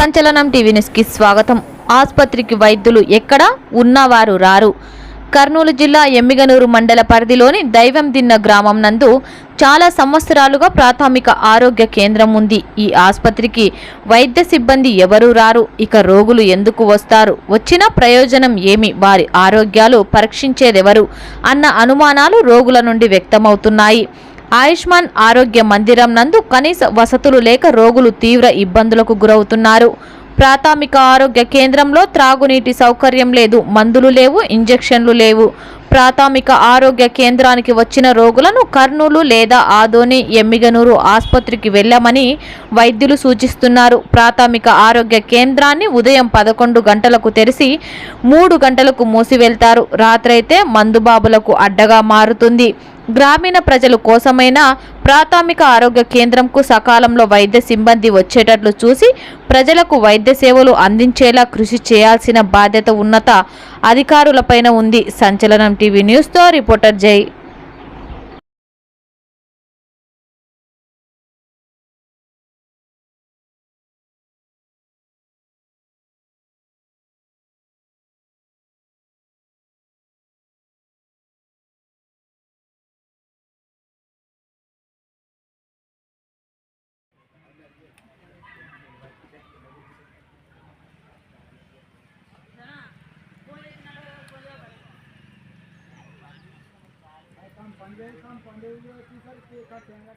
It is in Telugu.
సంచలనం టీవీ న్యూస్కి స్వాగతం. ఆసుపత్రికి వైద్యులు ఎక్కడ ఉన్నవారు రారు. కర్నూలు జిల్లా ఎమ్మిగనూరు మండల పరిధిలోని దైవం దిన్న గ్రామం నందు చాలా సంవత్సరాలుగా ప్రాథమిక ఆరోగ్య కేంద్రం ఉంది. ఈ ఆసుపత్రికి వైద్య సిబ్బంది ఎవరు రారు. ఇక రోగులు ఎందుకు వస్తారు? వచ్చిన ప్రయోజనం ఏమి? వారి ఆరోగ్యాలు పరీక్షించేదెవరు? అన్న అనుమానాలు రోగుల నుండి వ్యక్తమవుతున్నాయి. ఆయుష్మాన్ ఆరోగ్య మందిరం నందు కనీస వసతులు లేక రోగులు తీవ్ర ఇబ్బందులకు గురవుతున్నారు. ప్రాథమిక ఆరోగ్య కేంద్రంలో త్రాగునీటి సౌకర్యం లేదు మందులు లేవు ఇంజెక్షన్లు లేవు. ప్రాథమిక ఆరోగ్య కేంద్రానికి వచ్చిన రోగులను కర్నూలు లేదా ఆదోని ఎమ్మిగనూరు ఆసుపత్రికి వెళ్ళమని వైద్యులు సూచిస్తున్నారు. ప్రాథమిక ఆరోగ్య కేంద్రాన్ని ఉదయం పదకొండు గంటలకు తెరిచి మూడు గంటలకు మూసివెళ్తారు. రాత్రైతే మందుబాబులకు అడ్డగా మారుతుంది. గ్రామీణ ప్రజలు కోసమైనా ప్రాథమిక ఆరోగ్య కేంద్రంకు సకాలంలో వైద్య సిబ్బంది వచ్చేటట్లు చూసి ప్రజలకు వైద్య సేవలు అందించేలా కృషి చేయాల్సిన బాధ్యత ఉన్నత అధికారులపైన ఉంది. సంచలనం టీవీ న్యూస్తో రిపోర్టర్ జై संजय शाम पांडे सर के का कैमरा